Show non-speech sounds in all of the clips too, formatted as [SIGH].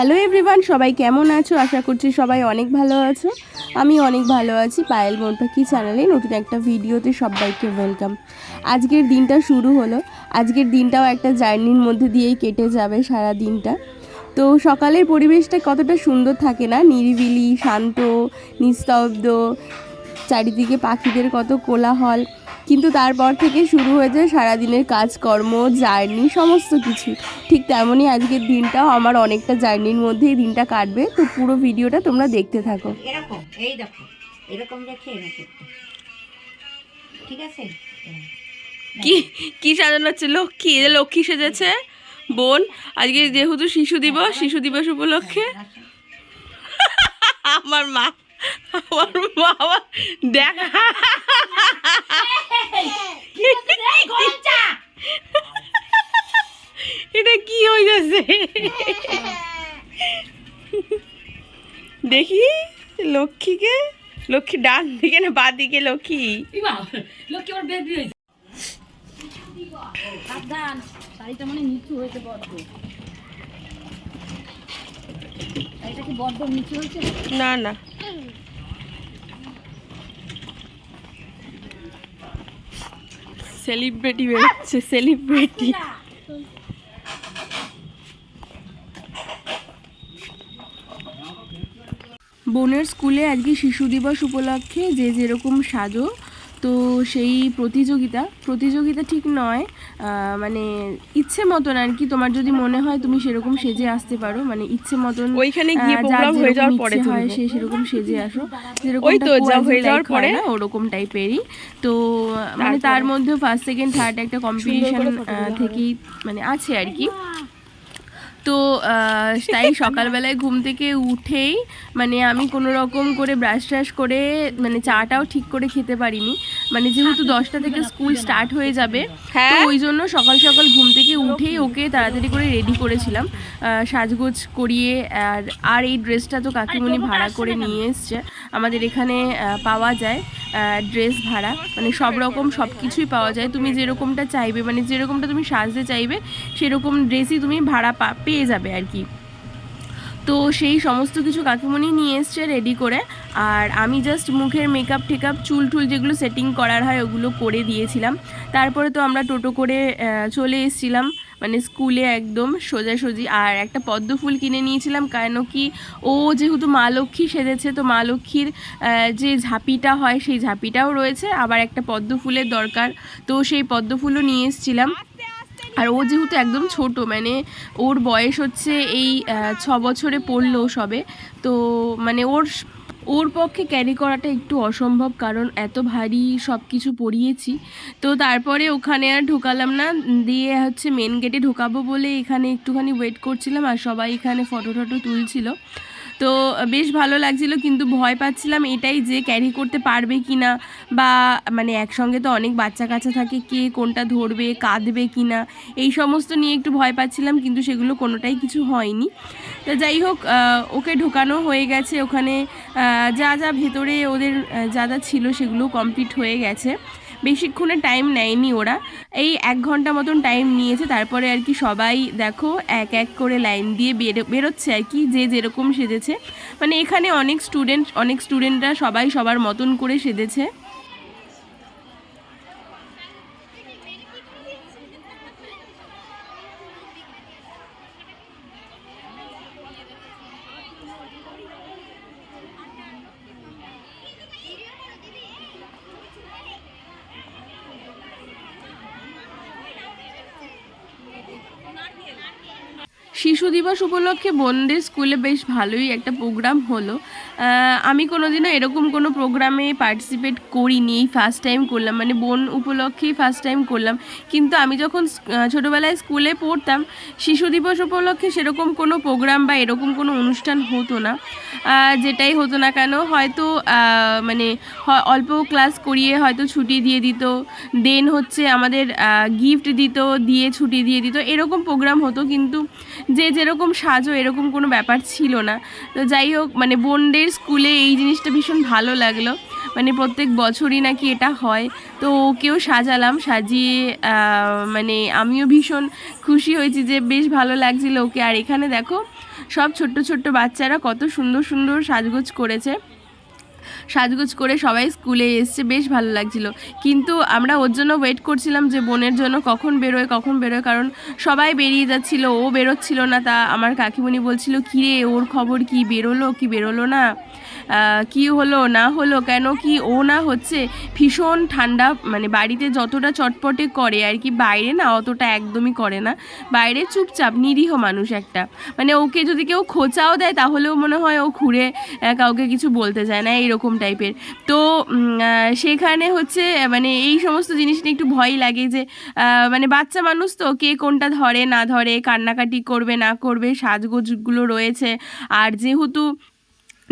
Hello everyone সবাই কেমন আছো? আশা করছি সবাই অনেক ভালো আছো। আমি অনেক ভালো আছি। পায়েল মন পাখি চ্যানেলে নতুন একটা ভিডিওতে সবাইকে ওয়েলকাম আজকের দিনটা শুরু হলো। আজকের দিনটাও একটা জার্নির মধ্যে দিয়েই কেটে যাবে সারা দিনটা। তো সকালের পরিবেশটা কতটা সুন্দর থাকে না? নিরিবিলি, শান্ত, নিস্তব্ধ, চারিদিকে পাখিদের কত কোলাহল। কিন্তু তারপর থেকে শুরু হয়ে যায় সারাদিনের কাজকর্ম জার্নি সমস্ত কিছু। ঠিক তেমনই আজকের দিনটাও আমার অনেকটা জার্নির মধ্যেই দিনটা কাটবে। তো পুরো ভিডিওটা তোমরা দেখতে থাকো। এরকম এই দেখো এরকম রেখে এরকম ঠিক আছে? কি কি সাজানো হচ্ছে? লক্ষ্মী লক্ষ্মী সেজেছে বোন। আজকে যেহেতু শিশু দিবস শিশু দিবস উপলক্ষে। [LAUGHS] আমার মা। আমার আবার দেখা এটা কি হয়ে যাচ্ছে দেখি লক্ষ্মীকে লক্ষ্মী ডান দিকে না বা দিকে লক্ষ্মী বেবি না না। সেলিব্রিটি বেরোচ্ছে সেলিব্রিটি বোনের স্কুলে আজকে শিশু দিবস উপলক্ষে যে যেরকম সাজো তো সেই প্রতিযোগিতা প্রতিযোগিতা ঠিক নয় আহ, মানে ইচ্ছে মতন আর কি তোমার যদি মনে হয় তুমি সেরকম সেজে আসতে পারো মানে ইচ্ছে মতন ওইখানে গিয়ে প্রোগ্রাম হয়ে যাওয়ার পরে হয়। সে সেরকম সেজে আসো। ওই তো, হয়ে যাওয়ার পরে। না, ওরকম টাইপেরই। তো মানে তার মধ্যে ফার্স্ট সেকেন্ড থার্ড একটা কম্পিটিশন থেকেই মানে আছে আর কি। তো তাই সকালবেলায় ঘুম থেকে উঠেই মানে আমি কোনো রকম করে ব্রাশ ট্রাশ করে মানে চাটাও ঠিক করে খেতে পারিনি। মানে যেহেতু দশটা থেকে স্কুল স্টার্ট হয়ে যাবে তো ওই জন্য সকাল সকাল ঘুম থেকে উঠেই ওকে তাড়াতাড়ি করে রেডি করেছিলাম। সাজগোজ করিয়ে আর আর এই ড্রেসটা তো কাকিমুনি ভাড়া করে নিয়ে এসছে। আমাদের এখানে পাওয়া যায় ড্রেস ভাড়া। মানে সব রকম সব কিছুই পাওয়া যায়। তুমি যেরকমটা চাইবে মানে যেরকমটা তুমি সাজতে চাইবে সেরকম ড্রেসই তুমি ভাড়া পা পেয়ে যাবে আর কি। তো সেই সমস্ত কিছু কাকিমণি নিয়ে এসছে রেডি করে। আর আমি জাস্ট মুখের মেকআপ টেকআপ চুল টুল যেগুলো সেটিং করার হয় ওগুলো করে দিয়েছিলাম। তারপরে তো আমরা টোটো করে চলে এসেছিলাম। মানে স্কুলে একদম সোজাসুজি। আর একটা পদ্ম ফুল কিনে নিয়েছিলাম কেন কি, ও যেহেতু মা লক্ষ্মী সেজেছে, তো মা লক্ষ্মীর যে ঝাঁপিটা হয় সেই ঝাঁপিটাও রয়েছে। আবার একটা পদ্ম ফুলের দরকার। তো সেই পদ্ম ফুলও নিয়ে এসেছিলাম। আর ও যেহেতু একদম ছোট মানে ওর বয়স হচ্ছে এই ছ বছরে পড়ল সবে। তো মানে ওর ওর পক্ষে ক্যারি করাটা একটু অসম্ভব কারণ এত ভারী সব কিছু পরিয়েছি। তো তারপরে ওখানে আর ঢোকালাম না, দিয়ে হচ্ছে মেন গেটে ঢোকাবো বলে এখানে একটুখানি ওয়েট করছিলাম আর সবাই এখানে ফটো টটো তুলছিল। তো বেশ ভালো লাগছিল। কিন্তু ভয় পাচ্ছিলাম এটাই যে ক্যারি করতে পারবে কি না বা মানে একসঙ্গে তো অনেক বাচ্চা কাচ্চা থাকে, কে কোনটা ধরবে, কাঁদবে কি না এই সমস্ত নিয়ে একটু ভয় পাচ্ছিলাম, কিন্তু সেগুলো কোনোটাই কিছু হয়নি। তো যাই হোক ওকে ঢোকানো হয়ে গেছে ওখানে। যা যা ভেতরে ওদের যা যা ছিল সেগুলো কমপ্লিট হয়ে গেছে। বেশিক্ষণে টাইম নেয়নি ওরা। এই এক ঘণ্টা মতন টাইম নিয়েছে, তারপরে আর কি সবাই দেখো এক এক করে লাইন দিয়ে বেরো, বেরোচ্ছে আর কি, যে যেরকম সেজেছে। মানে এখানে অনেক স্টুডেন্ট অনেক স্টুডেন্টরা সবাই সবার মতন করে সেজেছে। শিশু দিবস উপলক্ষে বোনদের স্কুলে বেশ ভালোই একটা প্রোগ্রাম হলো। আমি কোনোদিনও এরকম কোনো প্রোগ্রামে পার্টিসিপেট করিনি ফার্স্ট টাইম করলাম। মানে বোন উপলক্ষেই ফার্স্ট টাইম করলাম। কিন্তু আমি যখন ছোটোবেলায় স্কুলে পড়তাম, শিশু দিবস উপলক্ষে সেরকম কোনো প্রোগ্রাম বা এরকম কোনো অনুষ্ঠান হতো না। যেটাই হতো না কেন, হয়তো মানে অল্প ক্লাস করিয়ে হয়তো ছুটি দিয়ে দিত। দেন হচ্ছে আমাদের গিফট দিত, দিয়ে ছুটি দিয়ে দিত। এরকম প্রোগ্রাম হতো। কিন্তু যে যেরকম সাজো, এরকম কোনো ব্যাপার ছিল না। তো যাই হোক মানে বোনদের স্কুলে এই জিনিসটা ভীষণ ভালো লাগল। মানে প্রত্যেক বছরই নাকি এটা হয়। তো ওকেও সাজালাম, সাজিয়ে মানে আমিও ভীষণ খুশি হয়েছি যে বেশ ভালো লাগছিল ওকে। আর এখানে দেখো, সব ছোট্ট ছোট্ট বাচ্চারা কত সুন্দর সুন্দর সাজগোজ করেছে। সাজগোজ করে সবাই স্কুলে এসছে, বেশ ভালো লাগছিল। কিন্তু আমরা ওর জন্য ওয়েট করছিলাম যে বোনের জন্য কখন বেরোয় কখন বেরোয়, কারণ সবাই বেরিয়ে যাচ্ছিল, ও বেরোচ্ছিল না। তা আমার কাকিমণি বলছিল, কিরে, ওর খবর কি? বেরোলো কি? বেরোলো না? কি হলো, না হলো? কেন কি ও না হচ্ছে? ভীষণ ঠান্ডা মানে বাড়িতে যতটা চটপটে করে, আর কি বাইরে না, অতটা একদমই করে না। বাইরে চুপচাপ, নিরীহ মানুষ একটা। মানে ওকে যদি কেউ খোঁচাও দেয়, তাহলেও মনে হয় ও ঘুরে কাউকে কিছু বলতে চায় না। এইরকম টাইপের তো সেখানে হচ্ছে মানে এই সমস্ত জিনিস নিয়ে একটু ভয় লাগে যে মানে বাচ্চা মানুষ তো, কে কোনটা ধরে, না ধরে, কান্নাকাটি করবে, না করবে, সাজগোজগুলো রয়েছে। আর যেহেতু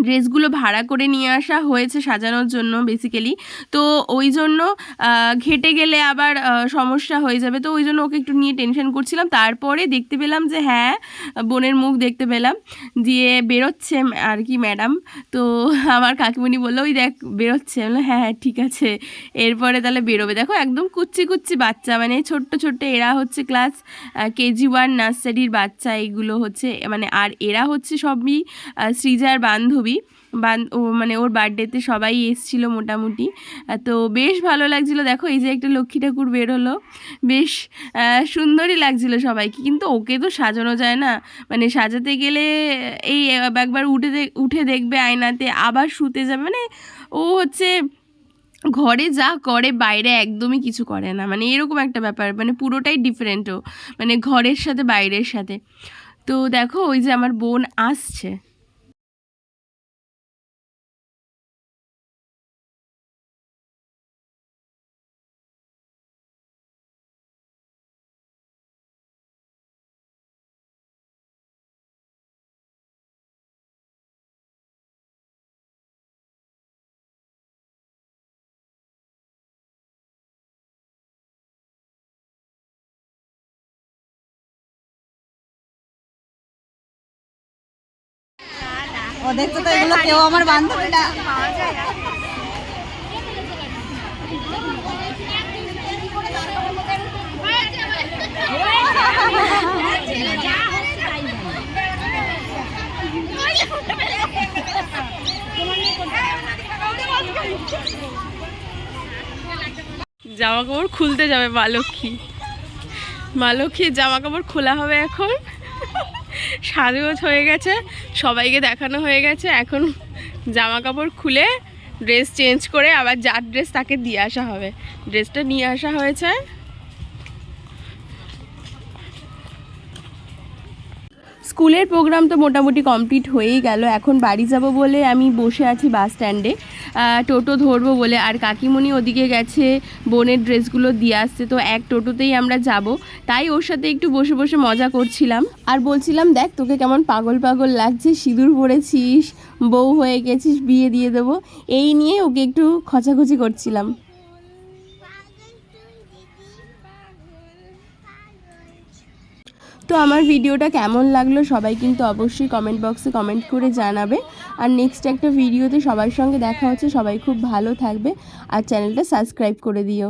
ড্রেসগুলো ভাড়া করে নিয়ে আসা হয়েছে সাজানোর জন্য বেসিক্যালি তো ওই জন্য ঘেটে গেলে আবার সমস্যা হয়ে যাবে। তো ওই জন্য ওকে একটু নিয়ে টেনশন করছিলাম। তারপরে দেখতে পেলাম যে হ্যাঁ বোনের মুখ দেখতে পেলাম। দিয়ে বেরোচ্ছে আর কি ম্যাডাম তো আমার কাকিমণি বলল ওই দেখ বেরোচ্ছে। আমি বললাম, হ্যাঁ হ্যাঁ ঠিক আছে। এরপরে তাহলে বেরোবে। দেখো একদম কুচ্ছি কুচ্ছি বাচ্চা মানে ছোট্ট ছোট্ট এরা হচ্ছে ক্লাস কেজি ওয়ান নার্সারির বাচ্চা এগুলো হচ্ছে মানে আর এরা হচ্ছে সবই সৃজার বান্ধবী। বান ও মানে ওর বার্থডেতে সবাই এসছিল মোটামুটি। তো বেশ ভালো লাগছিল। দেখো এই যে একটা লক্ষ্মী ঠাকুর বের হলো। বেশ সুন্দরই লাগছিল সবাইকে। কিন্তু ওকে তো সাজানো যায় না। মানে সাজাতে গেলে এই একবার উঠে উঠে দেখবে আয়নাতে, আবার শুতে যাবে। মানে ও হচ্ছে ঘরে যা করে, বাইরে একদমই কিছু করে না। মানে এরকম একটা ব্যাপার। মানে পুরোটাই ডিফারেন্ট ও। মানে ঘরের সাথে, বাইরের সাথে। তো দেখো ওই যে আমার বোন আসছে। ওদের তো, এগুলো কেউ আমার বান্ধবী না জামা কাপড় খুলতে যাবে মা লক্ষ্মী। মা লক্ষ্মীর জামা কাপড় খোলা হবে এখন। সাজগোজ হয়ে গেছে, সবাইকে দেখানো হয়ে গেছে। এখন জামা কাপড় খুলে ড্রেস চেঞ্জ করে আবার যার ড্রেস তাকে দিয়ে আসা হবে। ড্রেসটা নিয়ে আসা হয়েছে। স্কুলের প্রোগ্রাম তো মোটামুটি কমপ্লিট হয়েই গেল। এখন বাড়ি যাব বলে আমি বসে আছি বাস স্ট্যান্ডে টোটো ধরবো বলে। আর কাকিমণি ওদিকে গেছে, বোনের ড্রেসগুলো দিয়ে আসছে, তো এক টোটোতেই আমরা যাব। তাই ওর সাথে একটু বসে বসে মজা করছিলাম। আর বলছিলাম, দেখ, তোকে কেমন পাগল পাগল লাগছে, সিঁদুর পরেছিস, বউ হয়ে গেছিস, বিয়ে দিয়ে দেবো। এই নিয়ে ওকে একটু খচাখচি করছিলাম। তো আমার ভিডিওটা কেমন লাগল সবাই কিন্তু অবশ্যই কমেন্ট বক্সে কমেন্ট করে জানাবে। আর নেক্সট একটা ভিডিওতে সবার সঙ্গে দেখা হচ্ছে। সবাই খুব ভালো থাকবে। আর চ্যানেলটা সাবস্ক্রাইব করে দিও।